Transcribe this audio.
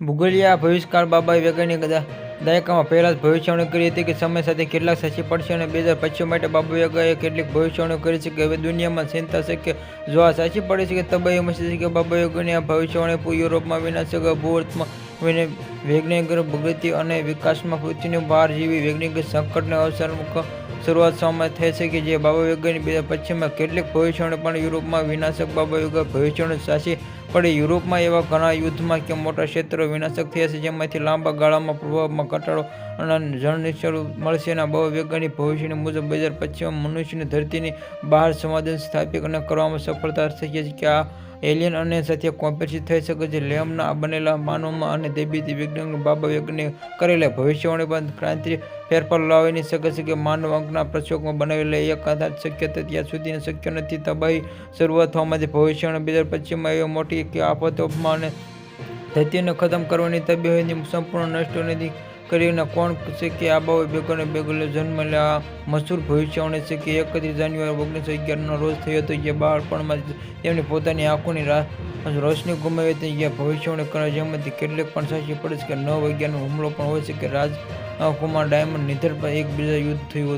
ભૂગોળીય ભવિષ્યકાળ બાબાએ કદા દાયકામાં પહેલાં જ ભવિષ્યવાણી કરી હતી કે સમય સાથે કેટલાક સાચી પડશે અને બે હજાર પચીસ માટે બાબા વેગાએ કેટલીક ભવિષ્યવાણી કરી છે કે હવે દુનિયામાં ચિંતા છે કે જો આ સાચી પડે છે કે તબાહી મચી છે કે બાબા યોગાની આ ભવિષ્યવાણી યુરોપમાં વિનાશક ભૂર્તમાં વિને વૈજ્ઞાનિક પ્રગતિ અને વિકાસમાં પૃથ્વીની બહાર જેવી વૈજ્ઞાનિક સંકટને અવસરમુખ શરૂઆત સમય થઈ છે કે જે બાબા વેગોની બે પશ્ચિમમાં કેટલીક ભવિષ્યવાણી પણ યુરોપમાં વિનાશક બાબા વેગા ભવિષ્યવાણી સાચી પડી. યુરોપમાં એવા ઘણા યુદ્ધમાં કે મોટા ક્ષેત્રો વિનાશક થયા છે, જેમાંથી લાંબા ગાળામાં પ્રભાવમાં ઘટાડો અને જળનિશ્ચળ મળશે. અને બહુ ભવિષ્યની મુજબ બે હજાર પશ્ચિમમાં મનુષ્યની ધરતીની બહાર સંવાદન સ્થાપિત અને કરવામાં સફળતા થઈ છે કે આ એલિયન અને સાથે કોમ્પિટિશન થઈ શકે છે. લેમના બનેલા માનવમાં અને દેબીતી વિજ્ઞાન બાબા વૈજ્ઞાનિક કરેલા ભવિષ્યવાણી પણ ક્રાંતિ ફેરફાર લાવી શકે છે કે માનવ અંકના પ્રયોગમાં બનાવેલા એક આધાર શક્યતા ત્યાં સુધી શક્ય નથી. તબાહી શરૂઆત થવામાંથી ભવિષ્યવાણી બે હજાર પચીસમાં એવી મોટી કે આફતોમાં અને ધરતીને ખતમ કરવાની તબિયતની સંપૂર્ણ નષ્ટ નથી કરીને કોણ છે કે આ બાબત બેગોને બેગોલે જન્મ લેવા મશહૂર ભવિષ્યવાણી છે કે એકત્રીસ જાન્યુઆરી ઓગણીસો અગિયારનો રોજ થયો હતો. જે બાળપણમાં તેમની પોતાની આંખોની રા રોશની ગુમાવી હતી. જ્યાં ભવિષ્યવાણી કરવા જેમાંથી કેટલીક પણ સાચી પડે છે કે નવ વાગ્યાનો હુમલો પણ હોય છે કે રાજ કુમાર ડાયમંડ નિધર પર એકબીજા યુદ્ધ થયું